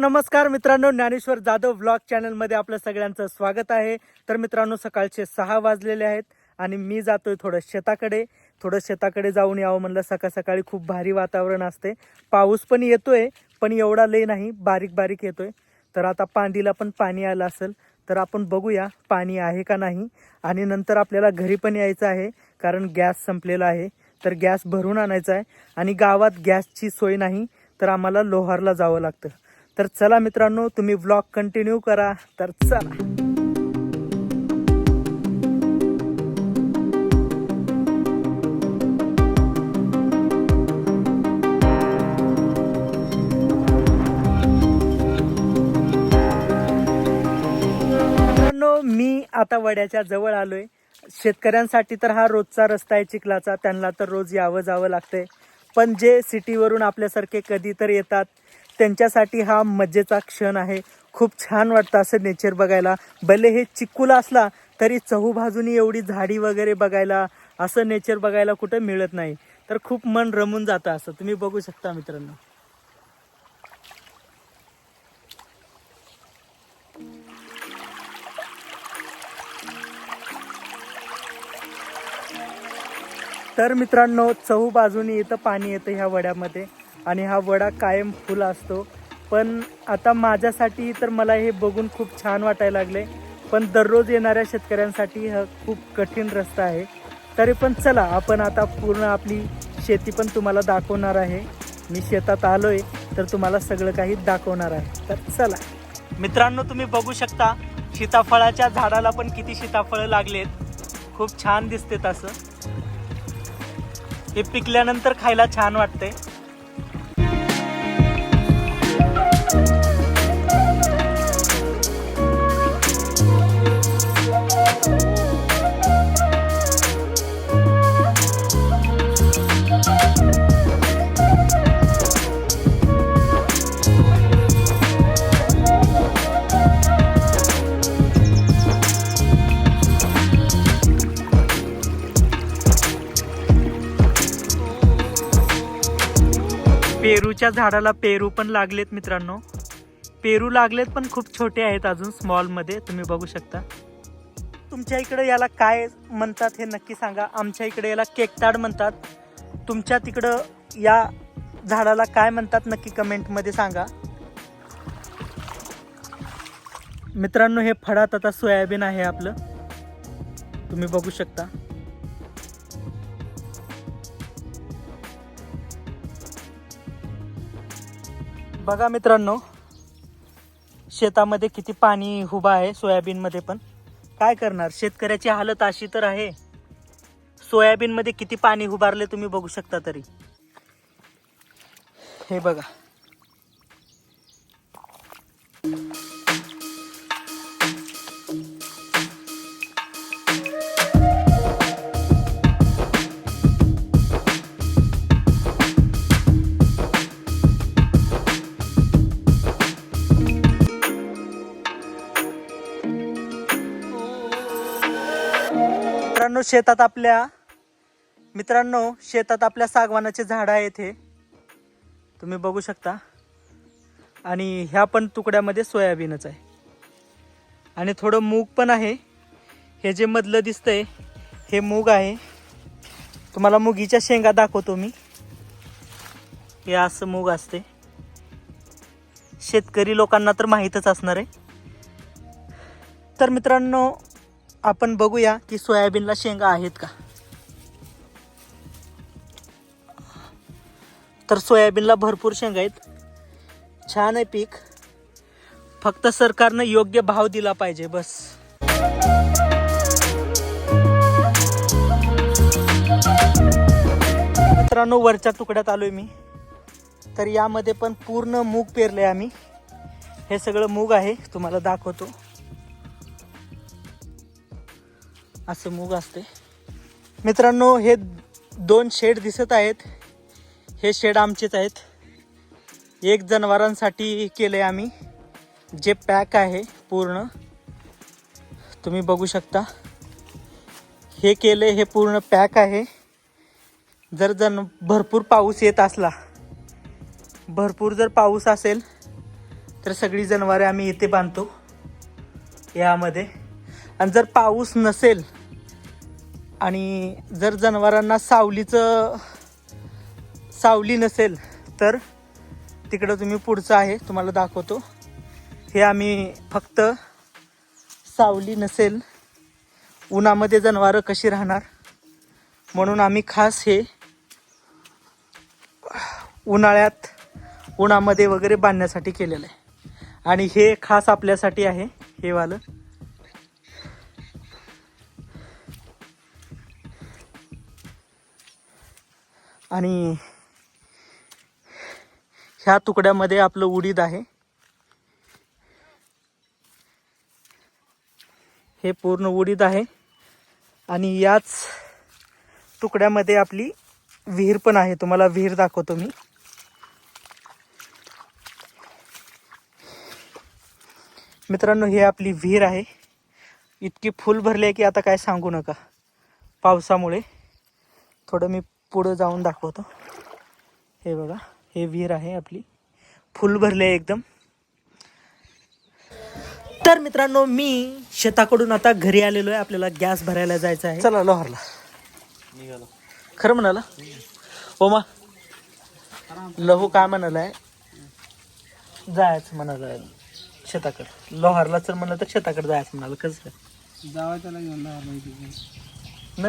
नमस्कार मित्रांनो ज्ञानेश्वर जाधव ब्लॉग चॅनलमध्ये आपलं सगळ्यांचं स्वागत आहे. तर मित्रांनो सकाळचे सहा वाजलेले आहेत आणि मी जातोय थोडं शेताकडे. थोडं शेताकडे जाऊन यावं म्हणलं. सकाळ सकाळी खूप भारी वातावरण असते. पाऊस पण येतोय पण एवढा लय नाही. बारीक बारीक येतोय. तर आता पांदीला पण पाणी आलं असेल तर आपण बघूया पाणी आहे का नाही. आणि नंतर आपल्याला घरी पण यायचं आहे कारण गॅस संपलेला आहे. तर गॅस भरून आणायचा आहे. आणि गावात गॅसची सोय नाही तर आम्हाला लोहारला जावं लागतं. तर चला मित्रांनो तुम्ही ब्लॉग कंटिन्यू करा. तर चला. मित्रांनो मी आता वड्याच्या जवळ आलोय. शेतकऱ्यांसाठी तर हा रोजचा रस्ता आहे चिखलाचा. त्यांना तर रोज यावं जावं लागतंय. पण जे सिटीवरून आपल्यासारखे कधी तर येतात त्यांच्यासाठी हा मजेचा क्षण आहे. खूप छान वाटतं असं नेचर बघायला. भले हे चिक्कूला असला तरी चहूबाजूनी एवढी झाडी वगैरे बघायला असं नेचर बघायला कुठं मिळत नाही. तर खूप मन रमून जातं असं. तुम्ही बघू शकता मित्रांनो. तर मित्रांनो चहू बाजूनी इथं पाणी येतं ह्या वड्यामध्ये. आणि हा वडा कायम फुल असतो. पण आता माझ्यासाठी तर मला हे बघून खूप छान वाटायला लागले. पण दररोज येणाऱ्या शेतकऱ्यांसाठी हा खूप कठीण रस्ता आहे. तरी पण चला आपण आता पूर्ण आपली शेती पण तुम्हाला दाखवणार आहे. मी शेतात आलोय तर तुम्हाला सगळं काही दाखवणार आहे. तर चला. मित्रांनो तुम्ही बघू शकता सीताफळाच्या झाडाला पण किती सीताफळं लागलेत. खूप छान दिसते असं. हे पिकल्यानंतर खायला छान वाटते पेरूच्या झाडाला पेरू पण लागलेत मित्रांनो. पेरू लागलेत पण खूप छोटे आहेत अजून स्मॉलमध्ये तुम्ही बघू शकता. तुमच्या इकडे याला काय म्हणतात हे नक्की सांगा. आमच्या इकडे याला केकताड म्हणतात. तुमच्या तिकडं या झाडाला काय म्हणतात नक्की कमेंटमध्ये सांगा. मित्रांनो हे फळात आता सोयाबीन आहे आपलं. तुम्ही बघू शकता. बघा मित्रांनो शेतामध्ये किती पाणी उभा आहे सोयाबीनमध्ये पण. काय करणार? शेतकऱ्याची हालत अशी तर आहे. सोयाबीनमध्ये किती पाणी उभारले तुम्ही बघू शकता तरी. हे बघा. मित्रांनो शेतात आपल्या मित्रांनो शेतात आपल्या सागवानाचे झाड आहेत हे तुम्ही बघू शकता. आणि ह्या पण तुकड्यामध्ये सोयाबीनच आहे. आणि थोडं मूग पण आहे. हे जे मधलं दिसतंय हे मूग आहे. तुम्हाला मुगीच्या शेंगा दाखवतो मी. हे असं मूग असते. शेतकरी लोकांना तर माहीतच असणार आहे. तर मित्रांनो आपण बघूया की सोयाबीनला शेंगा आहेत का. तर सोयाबीनला भरपूर शेंगा आहेत. छान आहे पीक. फक्त सरकारनं योग्य भाव दिला पाहिजे बस. मित्रांनो वरच्या तुकड्यात आलोय मी. तर यामध्ये पण पूर्ण मूग पेरले आम्ही. हे सगळं मूग आहे तुम्हाला दाखवतो. असं मूग असते मित्रांनो हे दोन शेड दिसत आहेत. हे शेड आमचेच आहेत. एक जनावरांसाठी केले आम्ही. जे पॅक आहे पूर्ण. तुम्ही बघू शकता. हे केले हे पूर्ण पॅक आहे. जर जन भरपूर पाऊस येत असला भरपूर जर पाऊस असेल तर सगळी जनावरे आम्ही इथे बांधतो. यामध्ये. आणि जर पाऊस नसेल आणि जर जनावरांना सावलीचं सावली नसेल तर तिकडं तुम्ही पुढचं आहे तुम्हाला दाखवतो. हे आम्ही फक्त सावली नसेल उन्हामध्ये जनावरं कशी राहणार? म्हणून आम्ही खास हे उन्हाळ्यात उन्हामध्ये वगैरे बांधण्यासाठी केलेलं आहे. आणि हे खास आपल्यासाठी आहे हे वालं. आणि ह्या तुकड्यामध्ये आपलं उडीद आहे. हे पूर्ण उडीद आहे. आणि याच तुकड्यामध्ये आपली विहीर पण आहे. तुम्हाला विहीर दाखवतो मी. मित्रांनो ही आपली विहीर आहे. इतकी फुल भरली आहे की आता काय सांगू नका. पावसामुळे. थोडं मी पुढं जाऊन दाखवतो. हे बघा हे विहीर आहे आपली. फुल भरले आहे एकदम. तर मित्रांनो मी शेताकडून आता घरी आलेलो आहे. आपल्याला गॅस भरायला जायचं आहे. चला लोहारला. निघालो. खरं म्हणाला? ओमा लहू काय म्हणालाय? जायचं म्हणाला शेताकडे. लोहारला चल म्हणलं तर शेताकडे जायचं म्हणाल कसं काय? जावा त्याला घेऊन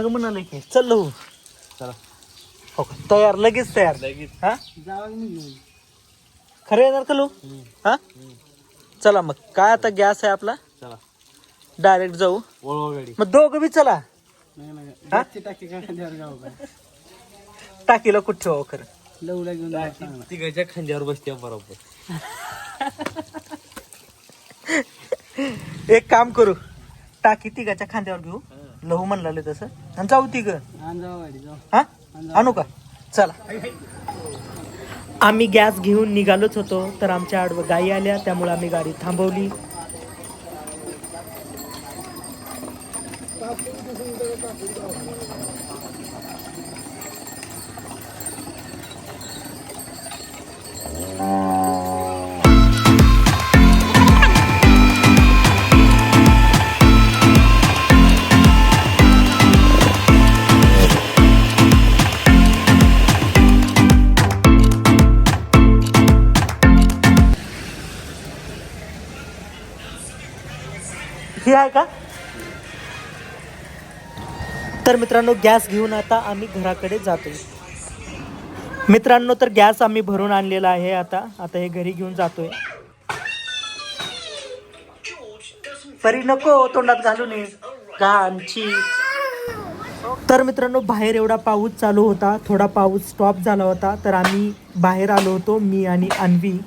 म्हणाले की चल लहू. चला. हो का? तयार लगेच तयार. लगेच. हा? जावा मी घेऊन खरं येणार का लहू हा? चला मग काय आता गॅस आहे आपला? चला. डायरेक्ट जाऊ. वळवा गाडी. मग दोघं बी चला. हा? टाकीला कुठं ठेवावं खरं? तिघाच्या खांद्यावर बसते बरोबर. एक काम करू. टाकी तिघाच्या खांद्यावर घेऊ. लहू म्हणलाले तसं. आणि जाऊ तिघ. हा? आणू का? चला. आम्ही गॅस घेऊन निघालोच होतो तर आमच्या आडवं गाई आल्या त्यामुळे आम्ही गाडी थांबवली. हे आहे का? तर मित्रांनो गॅस घेऊन आता आम्ही घराकडे जातोय. मित्रांनो तर गॅस आम्ही भरून आणलेला आहे आता. आता हे घरी घेऊन जातोय. परी नको तोंडात घालून ये घाणची तर मित्रांनो बाहेर एवढा पाऊस चालू होता. थोडा पाऊस स्टॉप झाला होता. तर आम्ही बाहेर आलो होतो मी आणि अन्वी.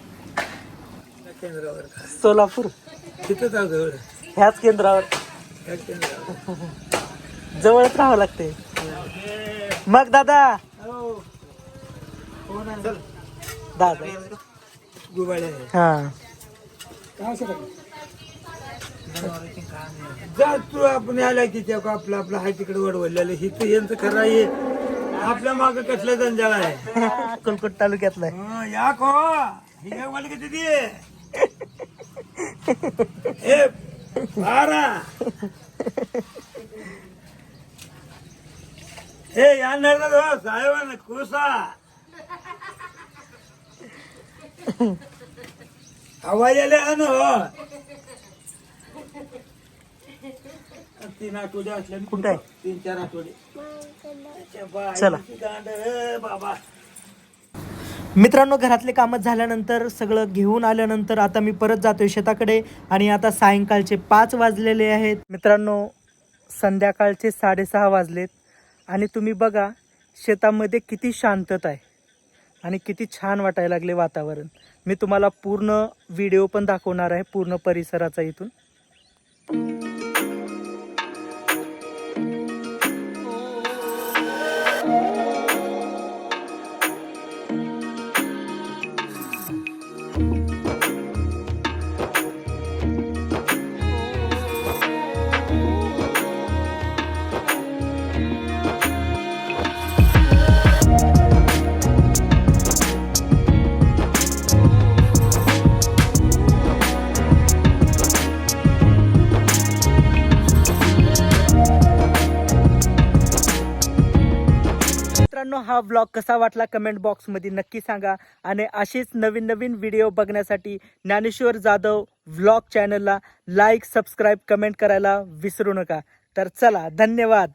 सोलापूर. तिथं ह्याच केंद्रावर. जवळच राहावं लागते मग दादा. दादा. गुबाळे हा. जा तू आपण आला की त्या आपलं आपलं हाय तिकडे वडवडलेलं ही तर यांचं खरं आहे. आपल्या माग कसलं जंजाळ आहे? अक्कलकोट तालुक्यातला आहे. हं, या को. ही काय ए बारा. ए या नरला धो साहेबांना कुसा. आवाज आले हा ना हो. तीन आठवडे असले कुठं? तीन चार आठवडे. चला. बाबा. मित्रांनो घरातले कामं झाल्यानंतर सगळं घेऊन आल्यानंतर आता मी परत जातोय शेताकडे आणि आता सायंकाळचे पाच वाजलेले आहेत. मित्रांनो संध्याकाळचे साडेसहा वाजलेत आणि तुम्ही बघा शेतामध्ये किती शांतता आहे आणि किती छान वाटायला लागले वातावरण. मी तुम्हाला पूर्ण व्हिडिओ पण दाखवणार आहे पूर्ण परिसराचा इथून. मित्रांनो हा व्लॉग कसा वाटला कमेंट बॉक्समध्ये नक्की सांगा. आणि असेच नवीन नवीन व्हिडिओ बघण्यासाठी ज्ञानेश्वर जाधव व्लॉग चॅनलला लाईक सबस्क्राईब कमेंट करायला विसरू नका. तर चला धन्यवाद.